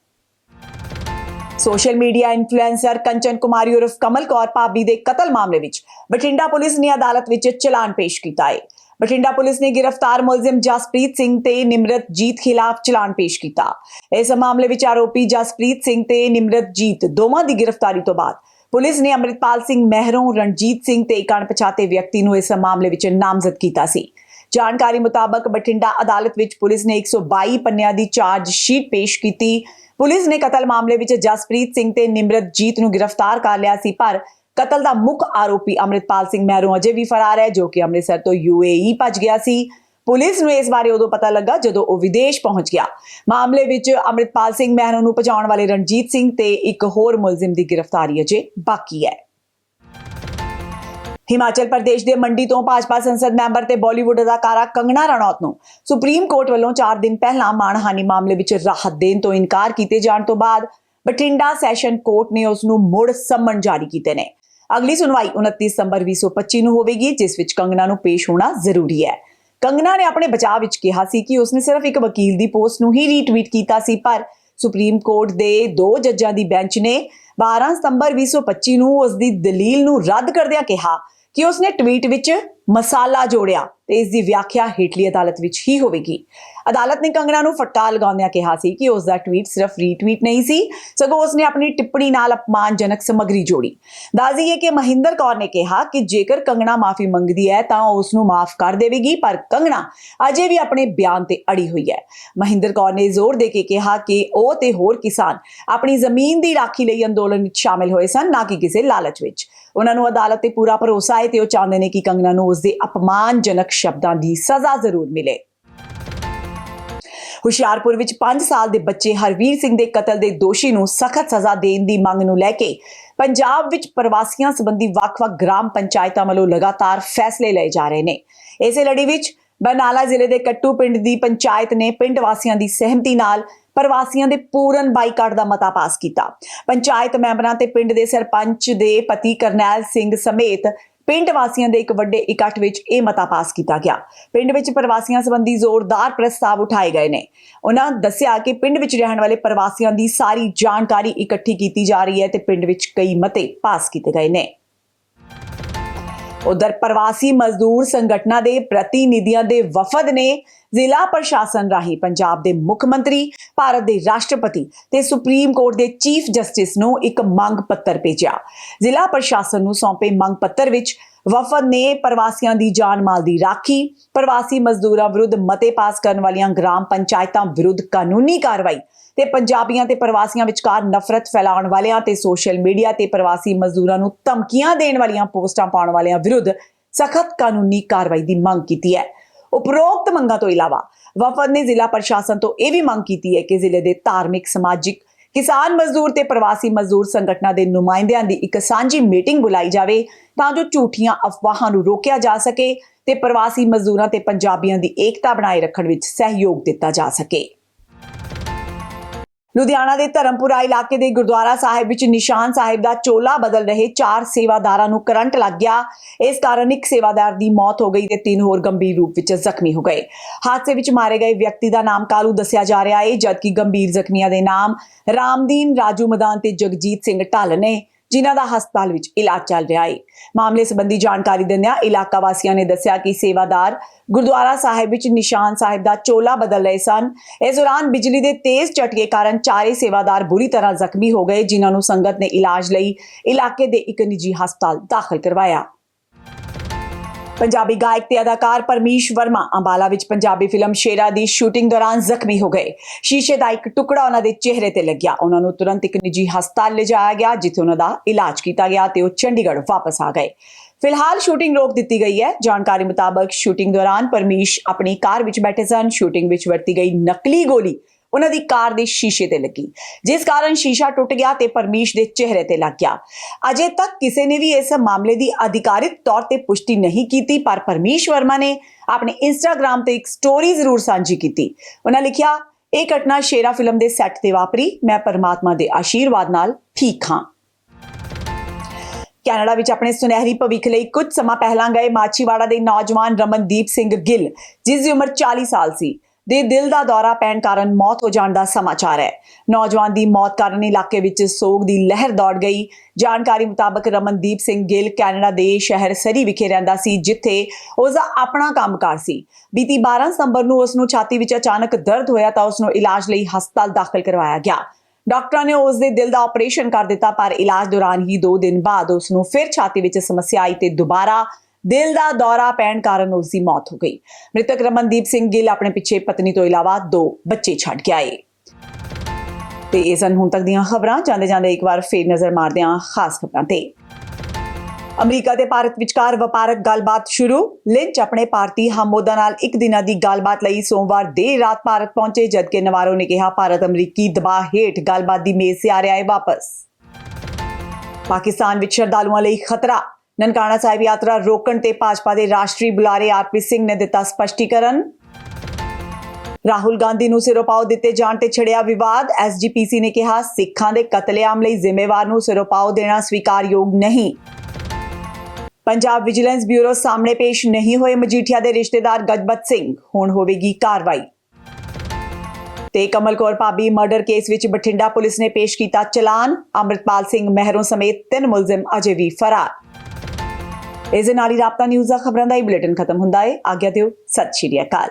Social media influencer Kanchan Kumari ਉਰਫ ਕਮਲ ਕੌਰ ਭਾਬੀ ਦੇ ਕਤਲ ਮਾਮਲੇ ਵਿੱਚ ਬਠਿੰਡਾ ਪੁਲਿਸ ਨੇ ਅਦਾਲਤ ਵਿੱਚ ਚਲਾਨ ਪੇਸ਼ ਕੀਤਾ ਹੈ। ਬਠਿੰਡਾ ਪੁਲਿਸ ਨੇ ਗ੍ਰਿਫਤਾਰ ਮੁਲਜ਼ਮ ਜਸਪ੍ਰੀਤ ਸਿੰਘ ਤੇ ਨਿਮਰਤ ਜੀਤ ਖਿਲਾਫ ਚਲਾਨ ਪੇਸ਼ ਕੀਤਾ। ਇਸ ਮਾਮਲੇ ਵਿੱਚ ਆਰੋਪੀ ਜਸਪ੍ਰੀਤ ਸਿੰਘ ਤੇ ਨਿਮਰਤਜੀਤ ਦੋਵਾਂ ਦੀ ਗ੍ਰਿਫਤਾਰੀ ਤੋਂ ਬਾਅਦ ਪੁਲਿਸ ਨੇ ਅੰਮ੍ਰਿਤਪਾਲ ਸਿੰਘ ਮਹਿਰੋਂ, ਰਣਜੀਤ ਸਿੰਘ ਤੇ ਇੱਕ ਅਣਪਛਾਤੇ ਵਿਅਕਤੀ ਨੂੰ ਇਸ ਮਾਮਲੇ ਵਿੱਚ ਨਾਮਜ਼ਦ ਕੀਤਾ ਸੀ। ਜਾਣਕਾਰੀ ਮੁਤਾਬਕ ਬਠਿੰਡਾ ਅਦਾਲਤ ਵਿੱਚ ਪੁਲਿਸ ਨੇ 122 ਪੰਨਿਆਂ ਦੀ ਚਾਰਜ ਸ਼ੀਟ ਪੇਸ਼ ਕੀਤੀ। ਪੁਲਿਸ ਨੇ ਕਤਲ ਮਾਮਲੇ ਵਿੱਚ ਜਸਪ੍ਰੀਤ ਸਿੰਘ ਤੇ ਨਿਮਰਤਜੀਤ ਨੂੰ ਗ੍ਰਿਫਤਾਰ ਕਰ ਲਿਆ ਸੀ, ਪਰ ਕਤਲ ਦਾ ਮੁੱਖ ਆਰੋਪੀ ਅੰਮ੍ਰਿਤਪਾਲ ਸਿੰਘ ਮਹਿਰੂ ਅਜੇ ਵੀ ਫਰਾਰ ਹੈ, ਜੋ ਕਿ ਅੰਮ੍ਰਿਤਸਰ ਤੋਂ ਯੂਏਈ ਭੱਜ ਗਿਆ ਸੀ। ਪੁਲਿਸ ਨੂੰ ਇਸ ਬਾਰੇ ਉਦੋਂ ਪਤਾ ਲੱਗਾ ਜਦੋਂ ਉਹ ਵਿਦੇਸ਼ ਪਹੁੰਚ ਗਿਆ। ਮਾਮਲੇ ਵਿੱਚ ਅੰਮ੍ਰਿਤਪਾਲ ਸਿੰਘ ਮਹਿਰੂ ਨੂੰ ਭਜਾਉਣ ਵਾਲੇ ਰਣਜੀਤ ਸਿੰਘ ਤੇ ਇੱਕ ਹੋਰ ਮੁਲਜ਼ਮ ਦੀ ਗ੍ਰਿਫਤਾਰੀ ਅਜੇ ਬਾਕੀ ਹੈ। ਹਿਮਾਚਲ ਪ੍ਰਦੇਸ਼ ਦੇ ਮੰਡੀ ਤੋਂ ਭਾਜਪਾ ਸੰਸਦ ਮੈਂਬਰ ਤੇ ਬਾਲੀਵੁੱਡ ਅਦਾਕਾਰਾ ਕੰਗਣਾ ਰਣੌਤ ਨੂੰ ਸੁਪਰੀਮ ਕੋਰਟ ਵੱਲੋਂ 4 ਦਿਨ ਪਹਿਲਾਂ ਮਾਣਹਾਨੀ ਮਾਮਲੇ ਵਿੱਚ ਰਾਹਤ ਦੇਣ ਤੋਂ ਇਨਕਾਰ ਕੀਤੇ ਜਾਣ ਤੋਂ ਬਾਅਦ ਬਠਿੰਡਾ ਸੈਸ਼ਨ ਕੋਰਟ ਨੇ ਉਸ ਨੂੰ ਮੁੜ ਸੰਮਨ ਜਾਰੀ ਕੀਤੇ ਨੇ। ਅਗਲੀ ਸੁਣਵਾਈ 29 ਸਤੰਬਰ 2025 ਨੂੰ ਹੋਵੇਗੀ, ਜਿਸ ਵਿੱਚ ਕੰਗਣਾ ਨੂੰ ਪੇਸ਼ ਹੋਣਾ ਜ਼ਰੂਰੀ ਹੈ। ਕੰਗਨਾ ਨੇ ਆਪਣੇ ਬਚਾਅ ਵਿੱਚ ਕਿਹਾ ਸੀ ਕਿ ਉਸਨੇ ਸਿਰਫ ਇੱਕ ਵਕੀਲ ਦੀ ਪੋਸਟ ਨੂੰ ਹੀ ਰੀਟਵੀਟ ਕੀਤਾ ਸੀ, ਪਰ ਸੁਪਰੀਮ ਕੋਰਟ ਦੇ ਦੋ ਜੱਜਾਂ ਦੀ ਬੈਂਚ ਨੇ 12 ਸਤੰਬਰ 2025 ਨੂੰ ਉਸ ਦੀ ਦਲੀਲ ਨੂੰ ਰੱਦ ਕਰਦਿਆਂ ਕਿਹਾ ਕਿ ਉਸਨੇ ਟਵੀਟ ਵਿੱਚ ਮਸਾਲਾ ਜੋੜਿਆ ਤੇ ਇਸ ਦੀ ਵਿਆਖਿਆ ਹੇਠਲੀ ਅਦਾਲਤ ਵਿੱਚ ਹੀ ਹੋਵੇਗੀ। ਅਦਾਲਤ ਨੇ ਕੰਗਣਾ ਨੂੰ ਫਟਕਾ ਲਗਾਉਂਦਿਆਂ ਕਿਹਾ ਸੀ ਕਿ ਉਸ ਦਾ ਟਵੀਟ ਸਿਰਫ ਰੀਟਵੀਟ ਨਹੀਂ ਸੀ, ਸਗੋਂ ਉਸਨੇ ਆਪਣੀ ਟਿੱਪਣੀ ਨਾਲ ਅਪਮਾਨਜਨਕ ਸਮੱਗਰੀ ਜੋੜੀ। ਦੱਸ ਦਈਏ ਕਿ ਮਹਿੰਦਰ ਕੌਰ ਨੇ ਕਿਹਾ ਕਿ ਜੇਕਰ ਕੰਗਣਾ ਮਾਫੀ ਮੰਗਦੀ ਹੈ ਤਾਂ ਉਸ ਨੂੰ ਮਾਫ ਕਰ ਦੇਵੇਗੀ, ਪਰ ਕੰਗਣਾ ਅਜੇ ਵੀ ਆਪਣੇ ਬਿਆਨ ਤੇ ਅੜੀ ਹੋਈ ਹੈ। ਮਹਿੰਦਰ ਕੌਰ ਨੇ ਜ਼ੋਰ ਦੇ ਕੇ ਕਿਹਾ ਕਿ ਉਹ ਤੇ ਹੋਰ ਕਿਸਾਨ ਆਪਣੀ ਜ਼ਮੀਨ ਦੀ ਰਾਖੀ ਲਈ ਅੰਦੋਲਨ ਵਿੱਚ ਸ਼ਾਮਿਲ ਹੋਏ ਸਨ, ਨਾ ਕਿ ਕਿਸੇ ਲਾਲਚ ਵਿੱਚ। ਉਹਨਾਂ ਨੂੰ ਅਦਾਲਤ ਤੇ ਪੂਰਾ ਭਰੋਸਾ ਹੈ ਤੇ ਉਹ ਚਾਹੁੰਦੇ ਨੇ ਕਿ ਕੰਗਣਾ ਨੂੰ ਉਸ ਦੇ ਅਪਮਾਨਜਨਕ ਸ਼ਬਦਾਂ ਦੀ ਸਜ਼ਾ ਜ਼ਰੂਰ ਮਿਲੇ। ਹੁਸ਼ਿਆਰਪੁਰ ਵਿੱਚ 5 ਸਾਲ ਦੇ ਬੱਚੇ ਹਰਵੀਰ ਸਿੰਘ ਦੇ ਕਤਲ ਦੇ ਦੋਸ਼ੀ ਨੂੰ ਸਖਤ ਸਜ਼ਾ ਦੇਣ ਦੀ ਮੰਗ ਨੂੰ ਲੈ ਕੇ ਪੰਜਾਬ ਵਿੱਚ ਪ੍ਰਵਾਸੀਆਂ ਸੰਬੰਧੀ ਵੱਖ-ਵੱਖ ਗ੍ਰਾਮ ਪੰਚਾਇਤਾਂ ਵੱਲੋਂ ਲਗਾਤਾਰ ਫੈਸਲੇ ਲਏ ਜਾ ਰਹੇ ਨੇ। ਇਸੇ ਲੜੀ ਵਿੱਚ ਬਰਨਾਲਾ ਜ਼ਿਲ੍ਹੇ ਦੇ ਕੱਟੂ ਪਿੰਡ ਦੀ ਪੰਚਾਇਤ ਨੇ ਪਿੰਡ ਵਾਸੀਆਂ ਦੀ ਸਹਿਮਤੀ ਨਾਲ ਪ੍ਰਵਾਸੀਆਂ ਦੇ ਪੂਰਨ ਬਾਈਕਾਟ ਦਾ ਮਤਾ ਪਾਸ ਕੀਤਾ। ਪੰਚਾਇਤ ਮੈਂਬਰਾਂ ਤੇ ਪਿੰਡ ਦੇ ਸਰਪੰਚ ਦੇ ਪਤੀ ਕਰਨੈਲ ਸਿੰਘ ਸਮੇਤ ਪਿੰਡ ਵਾਸੀਆਂ ਦੇ ਇੱਕ ਵੱਡੇ ਇਕੱਠ ਵਿੱਚ ਇਹ ਮਤਾ ਪਾਸ ਕੀਤਾ ਗਿਆ। ਪਿੰਡ ਵਿੱਚ ਪ੍ਰਵਾਸੀਆਂ ਸੰਬੰਧੀ ਜ਼ੋਰਦਾਰ ਪ੍ਰਸਤਾਵ ਉਠਾਏ ਗਏ ਨੇ। ਉਹਨਾਂ ਦੱਸਿਆ ਕਿ ਪਿੰਡ ਵਿੱਚ ਰਹਿਣ ਵਾਲੇ ਪ੍ਰਵਾਸੀਆਂ ਦੀ ਸਾਰੀ ਜਾਣਕਾਰੀ ਇਕੱਠੀ ਕੀਤੀ ਜਾ ਰਹੀ ਹੈ ਤੇ ਪਿੰਡ ਵਿੱਚ ਕਈ ਮਤੇ ਪਾਸ ਕੀਤੇ ਗਏ ਨੇ। ਉਧਰ ਪ੍ਰਵਾਸੀ ਮਜ਼ਦੂਰ ਸੰਗਠਨਾਂ ਦੇ ਪ੍ਰਤੀਨਿਧੀਆਂ ਦੇ ਵਫਦ ਨੇ ਜ਼ਿਲ੍ਹਾ ਪ੍ਰਸ਼ਾਸਨ ਰਾਹੀਂ ਪੰਜਾਬ ਦੇ ਮੁੱਖ ਮੰਤਰੀ, ਭਾਰਤ ਦੇ ਰਾਸ਼ਟਰਪਤੀ ਤੇ ਸੁਪਰੀਮ ਕੋਰਟ ਦੇ ਚੀਫ ਜਸਟਿਸ ਨੂੰ ਇੱਕ ਮੰਗ ਪੱਤਰ ਭੇਜਿਆ। ਜ਼ਿਲ੍ਹਾ ਪ੍ਰਸ਼ਾਸਨ ਨੂੰ ਸੌਂਪੇ ਮੰਗ ਪੱਤਰ ਵਿੱਚ ਵਫਦ ਨੇ ਪ੍ਰਵਾਸੀਆਂ ਦੀ ਜਾਨ ਮਾਲ ਦੀ ਰਾਖੀ, ਪ੍ਰਵਾਸੀ ਮਜ਼ਦੂਰਾਂ ਵਿਰੁੱਧ ਮਤੇ ਪਾਸ ਕਰਨ ਵਾਲੀਆਂ ਗ੍ਰਾਮ ਪੰਚਾਇਤਾਂ ਵਿਰੁੱਧ ਕਾਨੂੰਨੀ ਕਾਰਵਾਈ ਤੇ ਪੰਜਾਬੀਆਂ ਤੇ ਪ੍ਰਵਾਸੀਆਂ ਵਿਚਕਾਰ ਨਫ਼ਰਤ ਫੈਲਾਉਣ ਵਾਲਿਆਂ ਤੇ ਸੋਸ਼ਲ ਮੀਡੀਆ ਤੇ ਪ੍ਰਵਾਸੀ ਮਜ਼ਦੂਰਾਂ ਨੂੰ ਧਮਕੀਆਂ ਦੇਣ ਵਾਲੀਆਂ ਪੋਸਟਾਂ ਪਾਉਣ ਵਾਲਿਆਂ ਵਿਰੁੱਧ ਸਖਤ ਕਾਨੂੰਨੀ ਕਾਰਵਾਈ ਦੀ ਮੰਗ ਕੀਤੀ ਹੈ। ਉਪਰੋਕਤ ਮੰਗਾਂ ਤੋਂ ਇਲਾਵਾ ਵਫਦ ਨੇ ਜ਼ਿਲ੍ਹਾ ਪ੍ਰਸ਼ਾਸਨ ਤੋਂ ਇਹ ਵੀ ਮੰਗ ਕੀਤੀ ਹੈ ਕਿ ਜ਼ਿਲ੍ਹੇ ਦੇ ਧਾਰਮਿਕ, ਸਮਾਜਿਕ, ਕਿਸਾਨ ਮਜ਼ਦੂਰ ਤੇ ਪ੍ਰਵਾਸੀ ਮਜ਼ਦੂਰ ਸੰਗਠਨਾਂ ਦੇ ਨੁਮਾਇੰਦਿਆਂ ਦੀ ਇੱਕ ਸਾਂਝੀ ਮੀਟਿੰਗ ਬੁਲਾਈ ਜਾਵੇ ਤਾਂ ਜੋ ਝੂਠੀਆਂ ਅਫਵਾਹਾਂ ਨੂੰ ਰੋਕਿਆ ਜਾ ਸਕੇ ਤੇ ਪ੍ਰਵਾਸੀ ਮਜ਼ਦੂਰਾਂ ਤੇ ਪੰਜਾਬੀਆਂ ਦੀ ਏਕਤਾ ਬਣਾਏ ਰੱਖਣ ਵਿੱਚ ਸਹਿਯੋਗ ਦਿੱਤਾ ਜਾ ਸਕੇ। ਲੁਧਿਆਣਾ ਦੇ ਧਰਮਪੁਰਾ ਇਲਾਕੇ ਦੇ ਗੁਰਦੁਆਰਾ ਸਾਹਿਬ ਵਿੱਚ ਨਿਸ਼ਾਨ ਸਾਹਿਬ ਦਾ ਚੋਲਾ ਬਦਲ ਰਹੇ ਚਾਰ ਸੇਵਾਦਾਰਾਂ ਨੂੰ ਕਰੰਟ ਲੱਗ ਗਿਆ। ਇਸ ਕਾਰਨ ਇੱਕ ਸੇਵਾਦਾਰ ਦੀ ਮੌਤ ਹੋ ਗਈ ਤੇ ਤਿੰਨ ਹੋਰ ਗੰਭੀਰ ਰੂਪ ਵਿੱਚ ਜ਼ਖਮੀ ਹੋ ਗਏ। ਹਾਦਸੇ ਵਿੱਚ ਮਾਰੇ ਗਏ ਵਿਅਕਤੀ ਦਾ ਨਾਮ ਕਾਲੂ ਦੱਸਿਆ ਜਾ ਰਿਹਾ ਹੈ, ਜਦਕਿ ਗੰਭੀਰ ਜ਼ਖਮੀਆਂ ਦੇ ਨਾਮ ਰਾਮਦੀਨ, ਰਾਜੂ ਮਦਾਨ ਤੇ ਜਗਜੀਤ ਸਿੰਘ ਢੱਲ ਨੇ। ਜਿਨ੍ਹਾਂ ਦਾ ਹਸਪਤਾਲ ਵਿੱਚ ਇਲਾਜ ਚੱਲ ਰਿਹਾ ਹੈ ਮਾਮਲੇ ਸੰਬੰਧੀ ਜਾਣਕਾਰੀ ਦਿੰਦਿਆਂ ਇਲਾਕਾ ਵਾਸੀਆਂ ਨੇ ਦੱਸਿਆ ਕਿ ਸੇਵਾਦਾਰ ਗੁਰਦੁਆਰਾ ਸਾਹਿਬ ਵਿੱਚ ਨਿਸ਼ਾਨ ਸਾਹਿਬ ਦਾ ਚੋਲਾ ਬਦਲ ਰਹੇ ਸਨ। ਇਸ ਦੌਰਾਨ ਬਿਜਲੀ ਦੇ ਤੇਜ਼ ਝਟਕੇ ਕਾਰਨ ਚਾਰੇ ਸੇਵਾਦਾਰ ਬੁਰੀ ਤਰ੍ਹਾਂ ਜ਼ਖਮੀ ਹੋ ਗਏ, ਜਿਨ੍ਹਾਂ ਨੂੰ ਸੰਗਤ ਨੇ ਇਲਾਜ ਲਈ ਇਲਾਕੇ ਦੇ ਇੱਕ ਨਿੱਜੀ ਹਸਪਤਾਲ ਦਾਖਲ ਕਰਵਾਇਆ। ਪੰਜਾਬੀ ਗਾਇਕ ਤੇ ਅਦਾਕਾਰ ਪਰਮੀਸ਼ ਵਰਮਾ ਅੰਬਾਲਾ ਵਿੱਚ ਪੰਜਾਬੀ ਫਿਲਮ ਸ਼ੇਰਾ ਦੀ ਸ਼ੂਟਿੰਗ ਦੌਰਾਨ ਜ਼ਖਮੀ ਹੋ ਗਏ। ਸ਼ੀਸ਼ੇ ਦਾ ਇੱਕ ਟੁਕੜਾ ਉਹਨਾਂ ਦੇ ਚਿਹਰੇ ਤੇ ਲੱਗਿਆ। ਉਹਨਾਂ ਨੂੰ ਤੁਰੰਤ ਇੱਕ ਨਿੱਜੀ ਹਸਪਤਾਲ ਲਿਜਾਇਆ ਗਿਆ, ਜਿੱਥੇ ਉਹਨਾਂ ਦਾ ਇਲਾਜ ਕੀਤਾ ਗਿਆ ਤੇ ਉਹ ਚੰਡੀਗੜ੍ਹ ਵਾਪਸ ਆ ਗਏ। ਫਿਲਹਾਲ ਸ਼ੂਟਿੰਗ ਰੋਕ ਦਿੱਤੀ ਗਈ ਹੈ। ਜਾਣਕਾਰੀ ਮੁਤਾਬਕ ਸ਼ੂਟਿੰਗ ਦੌਰਾਨ ਪਰਮੀਸ਼ ਆਪਣੀ ਕਾਰ ਵਿੱਚ ਬੈਠੇ ਸਨ। ਸ਼ੂਟਿੰਗ ਵਿੱਚ ਵਰਤੀ ਗਈ ਨਕਲੀ ਗੋਲੀ ਉਹਨਾਂ ਦੀ ਕਾਰ ਦੇ ਸ਼ੀਸ਼ੇ ਤੇ ਲੱਗੀ। ਜਿਸ ਕਾਰਨ ਸ਼ੀਸ਼ਾ ਟੁੱਟ ਗਿਆ ਤੇ ਪਰਮੀਸ਼ ਦੇ ਚਿਹਰੇ ਤੇ ਲੱਗ ਗਿਆ। ਅਜੇ ਤੱਕ ਕਿਸੇ ਨੇ ਵੀ ਇਸ ਮਾਮਲੇ ਦੀ ਅਧਿਕਾਰਿਤ ਤੌਰ ਤੇ ਪੁਸ਼ਟੀ ਨਹੀਂ ਕੀਤੀ, ਪਰ ਪਰਮੀਸ਼ ਵਰਮਾ ਨੇ ਆਪਣੇ ਇੰਸਟਾਗ੍ਰam ਤੇ ਇੱਕ ਸਟੋਰੀ ਜ਼ਰੂਰ ਸਾਂਝੀ ਕੀਤੀ। ਉਹਨਾਂ ਲਿਖਿਆ, ਇਹ ਘਟਨਾ ਸ਼ੇਰਾ ਫਿਲਮ ਦੇ ਸੈੱਟ ਤੇ ਵਾਪਰੀ। ਮੈਂ ਪਰਮਾਤਮਾ ਦੇ ਆਸ਼ੀਰਵਾਦ ਨਾਲ ਠੀਕ ਹਾਂ। ਕੈਨੇਡਾ ਵਿੱਚ ਆਪਣੇ ਸੁਨਹਿਰੀ ਭਵਿੱਖ ਲਈ ਕੁਝ ਸਮਾਂ ਪਹਿਲਾਂ ਗਏ ਮਾਚੀਵਾੜਾ ਦੇ ਨੌਜਵਾਨ ਰਮਨਦੀਪ ਸਿੰਘ ਗਿੱਲ, ਜਿਸ ਦੀ ਉਮਰ 40 ਸਾਲ ਸੀ। ਦੇ ਦਿਲ ਦਾ ਦੌਰਾ ਪੈਣ ਕਾਰਨ ਮੌਤ ਹੋ ਜਾਣ ਦਾ ਸਮਾਚਾਰ ਹੈ। ਨੌਜਵਾਨ ਦੀ ਮੌਤ ਕਾਰਨ ਇਲਾਕੇ ਵਿੱਚ ਸੋਗ ਦੀ ਲਹਿਰ ਦੌੜ ਗਈ। ਜਾਣਕਾਰੀ ਮੁਤਾਬਕ ਰਮਨਦੀਪ ਸਿੰਘ ਗਿੱਲ ਕੈਨੇਡਾ ਦੇ ਸ਼ਹਿਰ ਸਰੀ ਵਿਖੇ ਰਹਿੰਦਾ ਸੀ, ਜਿੱਥੇ ਉਸ ਦਾ ਆਪਣਾ ਕੰਮਕਾਰ ਸੀ। ਬੀਤੀ 12 ਸਤੰਬਰ ਨੂੰ ਉਸ ਨੂੰ ਛਾਤੀ ਵਿੱਚ ਅਚਾਨਕ ਦਰਦ ਹੋਇਆ ਤਾਂ ਉਸ ਨੂੰ ਇਲਾਜ ਲਈ ਹਸਪਤਾਲ ਦਾਖਲ ਕਰਵਾਇਆ ਗਿਆ। ਡਾਕਟਰਾਂ ਨੇ ਉਸ ਦੇ ਦਿਲ ਦਾ ਆਪਰੇਸ਼ਨ ਕਰ ਦਿੱਤਾ, ਪਰ ਇਲਾਜ ਦੌਰਾਨ ਹੀ 2 ਦਿਨ ਬਾਅਦ ਉਸ ਨੂੰ ਫਿਰ ਛਾਤੀ ਵਿੱਚ ਸਮੱਸਿਆ ਆਈ ਤੇ ਦੁਬਾਰਾ ਦਿਲ ਦਾ ਦੌਰਾ ਪੈਣ ਕਾਰਨ ਉਸ ਦੀ ਮੌਤ ਹੋ ਗਈ। ਮ੍ਰਿਤਕ ਰਮਨਦੀਪ ਸਿੰਘ ਗਿੱਲ ਆਪਣੇ ਪਿੱਛੇ ਪਤਨੀ ਤੋਂ ਇਲਾਵਾ ਦੋ ਬੱਚੇ ਛੱਡ ਕੇ ਆਏ ਤੇ ਇਹ ਸਨ ਹੁਣ ਤੱਕ ਦੀਆਂ ਖਬਰਾਂ। ਜਾਂਦੇ ਜਾਂਦੇ ਇੱਕ ਵਾਰ ਫੇਰ ਨਜ਼ਰ ਮਾਰਦੇ ਹਾਂ ਖਾਸ ਖਬਰਾਂ ਤੇ। ਅਮਰੀਕਾ ਤੇ ਭਾਰਤ ਵਿਚਕਾਰ ਵਪਾਰਕ ਗੱਲਬਾਤ ਸ਼ੁਰੂ। ਲਿੰਚ ਆਪਣੇ ਭਾਰਤੀ ਹਮੋਦਾ ਨਾਲ ਇੱਕ ਦਿਨਾਂ ਦੀ ਗੱਲਬਾਤ ਲਈ ਸੋਮਵਾਰ ਦੇਰ ਰਾਤ ਭਾਰਤ ਪਹੁੰਚੇ ਜਦਕਿ ਨਵਾਰੋ ਨੇ ਕਿਹਾ ਭਾਰਤ ਅਮਰੀਕੀ ਦਬਾਅ ਹੇਠ ਗੱਲਬਾਤ ਦੀ ਮੇਜ਼ ਤੇ ਆ ਰਿਹਾ ਹੈ ਵਾਪਸ। ਪਾਕਿਸਤਾਨ ਵਿੱਚ ਸ਼ਰਧਾਲੂਆਂ ਲਈ ਖਤਰਾ। ਨਨਕਾਣਾ ਸਾਹਿਬ ਯਾਤਰਾ ਰੋਕਣ ਤੇ ਭਾਜਪਾ ਦੇ ਰਾਸ਼ਟਰੀ ਬੁਲਾਰੇ ਆਰਪੀ ਸਿੰਘ ਨੇ ਦਿੱਤਾ ਸਪਸ਼ਟੀਕਰਨ। ਰਾਹੁਲ ਗਾਂਧੀ ਨੂੰ ਸਿਰੋਪਾਓ ਦਿੱਤੇ ਜਾਣ ਤੇ ਛਿੜਿਆ ਵਿਵਾਦ। ਐਸਜੀਪੀਸੀ ਨੇ ਕਿਹਾ, ਸਿੱਖਾਂ ਦੇ ਕਤਲੇਆਮ ਲਈ ਜ਼ਿੰਮੇਵਾਰ ਨੂੰ ਸਿਰੋਪਾਓ ਦੇਣਾ ਸਵੀਕਾਰਯੋਗ ਨਹੀਂ। ਪੰਜਾਬ ਵਿਜੀਲੈਂਸ ਬਿਊਰੋ ਸਾਹਮਣੇ ਪੇਸ਼ ਨਹੀਂ ਹੋਏ ਮਜੀਠੀਆ ਦੇ ਰਿਸ਼ਤੇਦਾਰ ਗਜਬਤ ਸਿੰਘ। ਹੁਣ ਹੋਵੇਗੀ ਕਾਰਵਾਈ। ਤੇ ਕਮਲ ਕੌਰ ਭਾਬੀ ਮਰਡਰ ਕੇਸ ਵਿੱਚ ਬਠਿੰਡਾ ਪੁਲਿਸ ਨੇ ਪੇਸ਼ ਕੀਤਾ ਚਲਾਨ। ਅੰਮ੍ਰਿਤਪਾਲ ਸਿੰਘ ਮਹਿਰੋਂ ਸਮੇਤ ਤਿੰਨ ਮੁਲਜ਼ਮ ਅਜੇ ਵੀ ਫਰਾਰ। ਇਸ ਦੇ ਨਾਲ ਹੀ ਰਾਬਤਾ ਨਿਊਜ਼ ਦਾ ਖਬਰਾਂ ਦਾ ਇਹ ਬੁਲੇਟਿਨ ਖਤਮ ਹੁੰਦਾ ਹੈ। ਆਗਿਆ ਦਿਓ, ਸਤਿ ਸ਼੍ਰੀ ਅਕਾਲ।